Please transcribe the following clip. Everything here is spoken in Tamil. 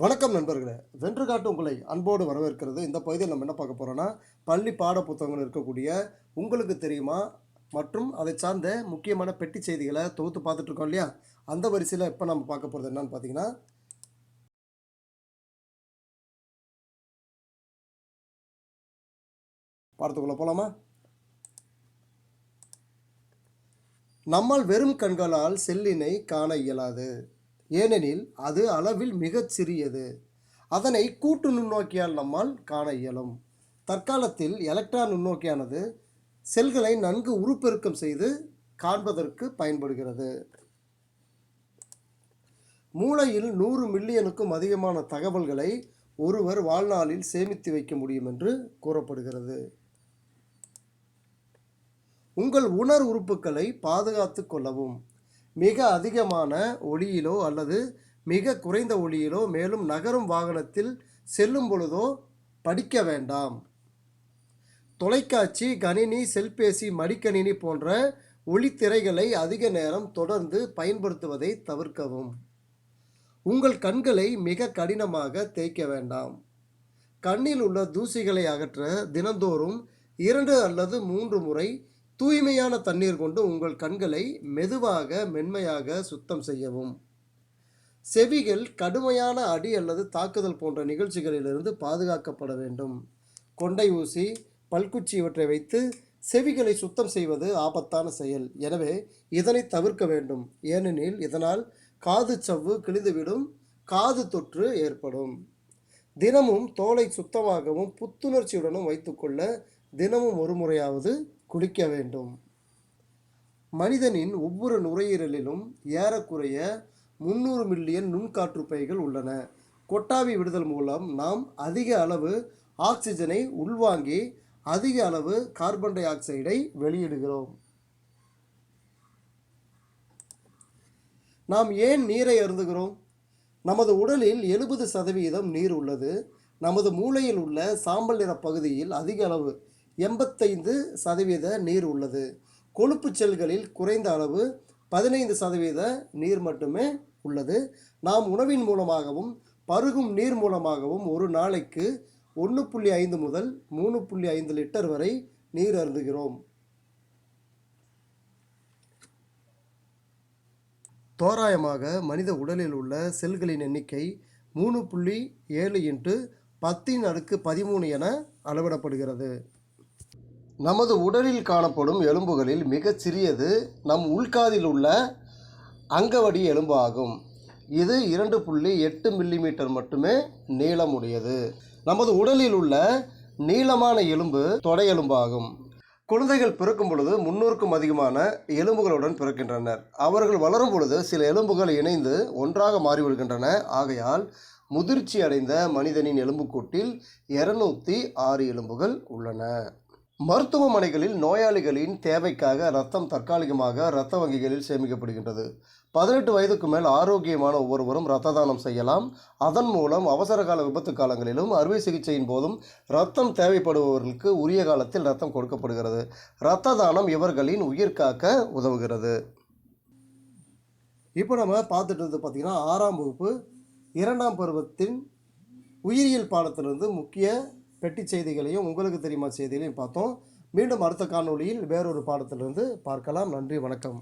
வணக்கம் நண்பர்களே. வென்று காட்டு உங்களை அன்போடு வரவேற்கிறது. இந்த பகுதியில் நம்ம என்ன பார்க்க போகிறோன்னா பள்ளி பாட புத்தகங்கள் இருக்கக்கூடிய உங்களுக்கு தெரியுமா மற்றும் அதை சார்ந்த முக்கியமான பெட்டி செய்திகளை தொகுத்து பார்த்துட்ருக்கோம் இல்லையா? அந்த வரிசையில் இப்போ நம்ம பார்க்க போகிறது என்னன்னு பார்த்தீங்கன்னா பாடத்துக்குள்ளே போகலாமா நம்மால் வெறும் கண்களால் செல்லினை காண இயலாது. ஏனெனில் அது அளவில் மிகச் சிறியது. அதனை கூட்டு நுண்ணோக்கியால் நம்மால் காண இயலும். தற்காலத்தில் எலக்ட்ரான் நுண்ணோக்கியானது செல்களை நன்கு உருப்பெருக்கம் செய்து காண்பதற்கு பயன்படுகிறது. மூளையில் நூறு மில்லியனுக்கும் அதிகமான தகவல்களை ஒருவர் வாழ்நாளில் சேமித்து வைக்க முடியும் என்று கூறப்படுகிறது. உங்கள் உணர் உறுப்புகளை பாதுகாத்து கொள்ளவும். மிக அதிகமான ஒளியிலோ அல்லது மிக குறைந்த ஒளியிலோ மேலும் நகரும் வாகனத்தில் செல்லும் பொழுதோ படிக்க வேண்டாம். தொலைக்காட்சி கணினி செல்பேசி மடிக்கணினி போன்ற ஒளித்திரைகளை அதிக நேரம் தொடர்ந்து பயன்படுத்துவதை தவிர்க்கவும். உங்கள் கண்களை மிக கடினமாக தேய்க்க வேண்டாம். கண்ணில் உள்ள தூசிகளை அகற்ற தினந்தோறும் இரண்டு அல்லது மூன்று முறை தூய்மையான தண்ணீர் கொண்டு உங்கள் கண்களை மெதுவாக மென்மையாக சுத்தம் செய்யவும். செவிகள் கடுமையான அடி அல்லது தாக்குதல் போன்ற நிகழ்ச்சிகளிலிருந்து பாதுகாக்கப்பட வேண்டும். கொண்டை ஊசி பல்குச்சி இவற்றை வைத்து செவிகளை சுத்தம் செய்வது ஆபத்தான செயல். எனவே இதனை தவிர்க்க வேண்டும். ஏனெனில் இதனால் காது சவ்வு கிழிந்துவிடும் காது தொற்று ஏற்படும். தினமும் தோலை சுத்தமாகவும் புத்துணர்ச்சியுடனும் வைத்துக்கொள்ள தினமும் ஒரு முறையாவது குளிக்க வேண்டும். மனிதனின் ஒவ்வொரு நுரையீரலிலும் ஏறக்குறைய முந்நூறு மில்லியன் நுண்காற்றுப்பைகள் உள்ளன. கொட்டாவி விடுதல் மூலம் நாம் அதிக அளவு ஆக்சிஜனை உள்வாங்கி அதிக அளவு கார்பன் டை ஆக்சைடை வெளியிடுகிறோம். நாம் ஏன் நீரை அருந்துகிறோம்? நமது உடலில் எழுபது சதவீதம் நீர் உள்ளது. நமது மூளையில் உள்ள சாம்பல் நிற பகுதியில் அதிக அளவு எண்பத்தைந்து சதவீத நீர் உள்ளது. கொழுப்பு செல்களில் குறைந்த அளவு பதினைந்து சதவீத நீர் மட்டுமே உள்ளது. நாம் உணவின் மூலமாகவும் பருகும் நீர் மூலமாகவும் ஒரு நாளைக்கு ஒன்று புள்ளி ஐந்து முதல் மூணு புள்ளி ஐந்து லிட்டர் வரை நீர் அருந்துகிறோம். தோராயமாக மனித உடலில் உள்ள செல்களின் எண்ணிக்கை மூணு புள்ளி ஏழு இன்ட்டு பத்தின் அடுக்கு பதிமூணு என அளவிடப்படுகிறது. நமது உடலில் காணப்படும் எலும்புகளில் மிகச் சிறியது நம் உள்காதில் உள்ள அங்கவடி எலும்பு ஆகும் இது இரண்டு புள்ளி எட்டு மில்லிமீட்டர் மட்டுமே நீளமுடையது. நமது உடலில் உள்ள நீளமான எலும்பு தொடை எலும்பாகும். குழந்தைகள் பிறக்கும் பொழுது முன்னூறுக்கும் அதிகமான எலும்புகளுடன் பிறக்கின்றனர். அவர்கள் வளரும் பொழுது சில எலும்புகள் இணைந்து ஒன்றாக மாறிவிடுகின்றன. ஆகையால் முதிர்ச்சி அடைந்த மனிதனின் எலும்புக்கூட்டில் இருநூற்றி ஆறு எலும்புகள் உள்ளன. மருத்துவமனைகளில் நோயாளிகளின் தேவைக்காக ரத்தம் தற்காலிகமாக இரத்த வங்கிகளில் சேமிக்கப்படுகின்றது. பதினெட்டு வயதுக்கு மேல் ஆரோக்கியமான ஒவ்வொருவரும் இரத்த தானம் செய்யலாம். அதன் மூலம் அவசர கால விபத்து காலங்களிலும் அறுவை சிகிச்சையின் போதும் இரத்தம் தேவைப்படுபவர்களுக்கு உரிய காலத்தில் இரத்தம் கொடுக்கப்படுகிறது. இரத்த தானம் இவர்களின் உயிர் காக்க உதவுகிறது. இப்போ நம்ம பார்த்துட்டு இருந்தது பார்த்திங்கன்னா ஆறாம் வகுப்பு இரண்டாம் பருவத்தின் உயிரியல் பாடத்திலிருந்து முக்கிய பெட்டி செய்திகளையும் உங்களுக்கு தெரியுமா செய்திகளையும் பார்த்தோம். மீண்டும் அடுத்த காணொளியில் வேறொரு பாடத்திலிருந்து பார்க்கலாம். நன்றி வணக்கம்.